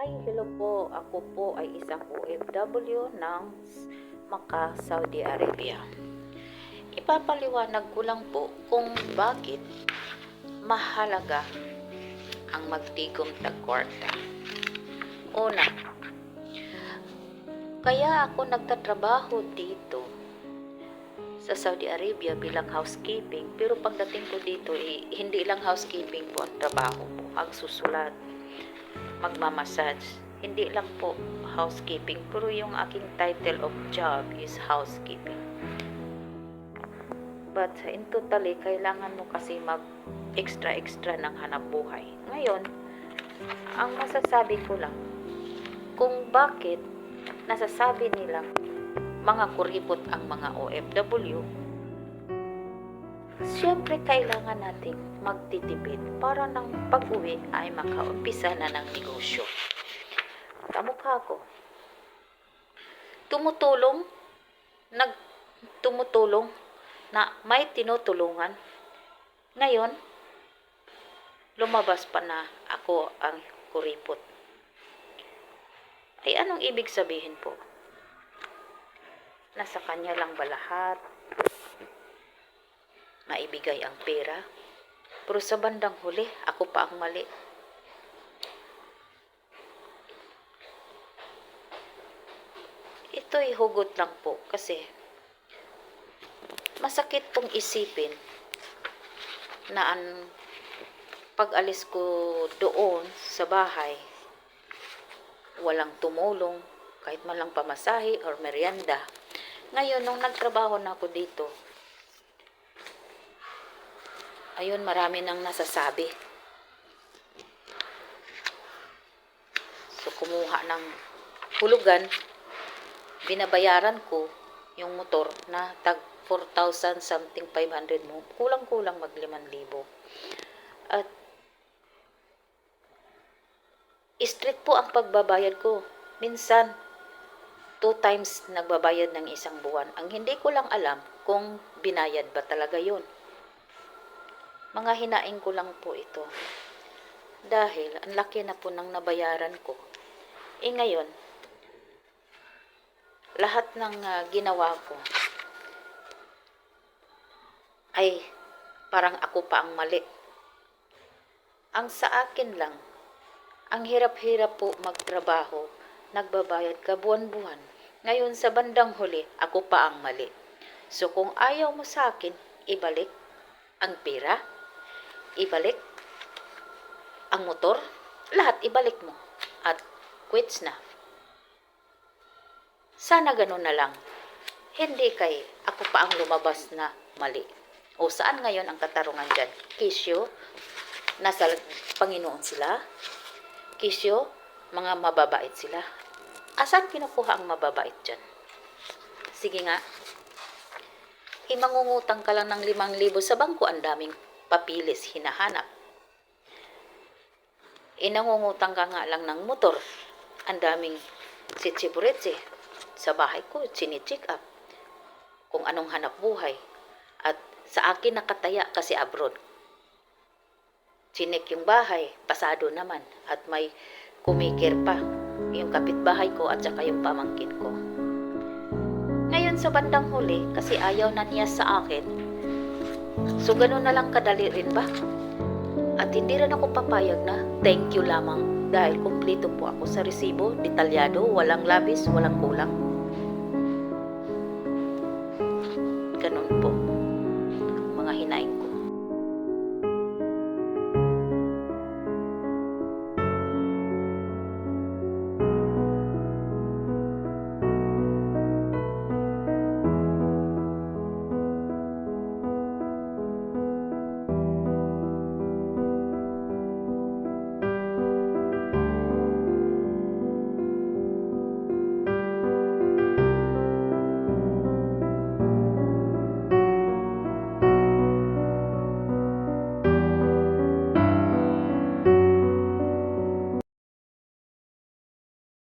Hi, hello po. Ako po ay isang OFW ng Maka, Saudi Arabia. Ipapaliwanag ko lang po kung bakit mahalaga ang magtigom tagkwarta. Una, kaya ako nagtatrabaho dito sa Saudi Arabia bilang housekeeping pero pagdating ko dito eh, hindi lang housekeeping po ang trabaho ko magsusulat magmamassage. Hindi lang po housekeeping pero yung aking title of job is housekeeping. But in totally kailangan mo kasi mag extra extra ng hanap buhay. Ngayon ang masasabi ko lang kung bakit nasasabi nilang mga kuripot ang mga OFW, siyempre kailangan nating magtitipid para nang pag-uwi ay makaumpisa na ng negosyo. Kamukha ko. Tumutulong, nag tumutulong na may tinutulungan. Ngayon, lumabas pa na ako ang kuripot. Ay anong ibig sabihin po? Nasa kanya lang ba lahat? Maibigay ang pera? Pero sa bandang huli, ako pa ang mali. Ito'y hugot lang po kasi masakit pong isipin na ang pag-alis ko doon sa bahay, walang tumulong, kahit man lang pamasahe or merienda. Ngayon, nung nagtrabaho na ako dito, ayun, marami nang nasasabi. So, kumuha ng hulugan, binabayaran ko yung motor na tag 4,000 something 500 mo. Kulang-kulang mag 5,000. At strict po ang pagbabayad ko. Minsan, two times nagbabayad ng isang buwan. Ang hindi ko lang alam kung binayad ba talaga yun. Mga hinaing ko lang po ito. Dahil ang laki na po ng nabayaran ko. E ngayon, lahat ng ah, ginawa ko ay parang ako pa ang mali. Ang sa akin lang, ang hirap-hirap po magtrabaho, nagbabayad ka buwan-buwan. Ngayon sa bandang huli, ako pa ang mali. So kung ayaw mo sa akin, ibalik ang pera, ibalik ang motor, lahat ibalik mo. At quits na. Sana ganun na lang. Hindi kay ako pa ang lumabas na mali. O saan ngayon ang katarungan dyan? Kisyo, nasa Panginoon sila. Kisyo, mga mababait sila. Asan kinukuha ang mababait dyan? Sige nga. Imangungutang ka lang ng limang libo sa bangko, ang daming papilis hinahanap. Inangungutang ka nga lang ng motor, ang daming sitsiburitsi. Sa bahay ko, sinicheck up kung anong hanap buhay. At sa akin nakataya kasi abroad. Sinek yung bahay, pasado naman. At may kumikir pa. Yung kapitbahay ko at saka yung pamangkin ko. Ngayon sa bandang huli, kasi ayaw na niya sa akin, so ganun na lang kadali rin ba? At hindi rin ako papayag na thank you lamang dahil kumpleto po ako sa resibo, detalyado, walang labis, walang kulang.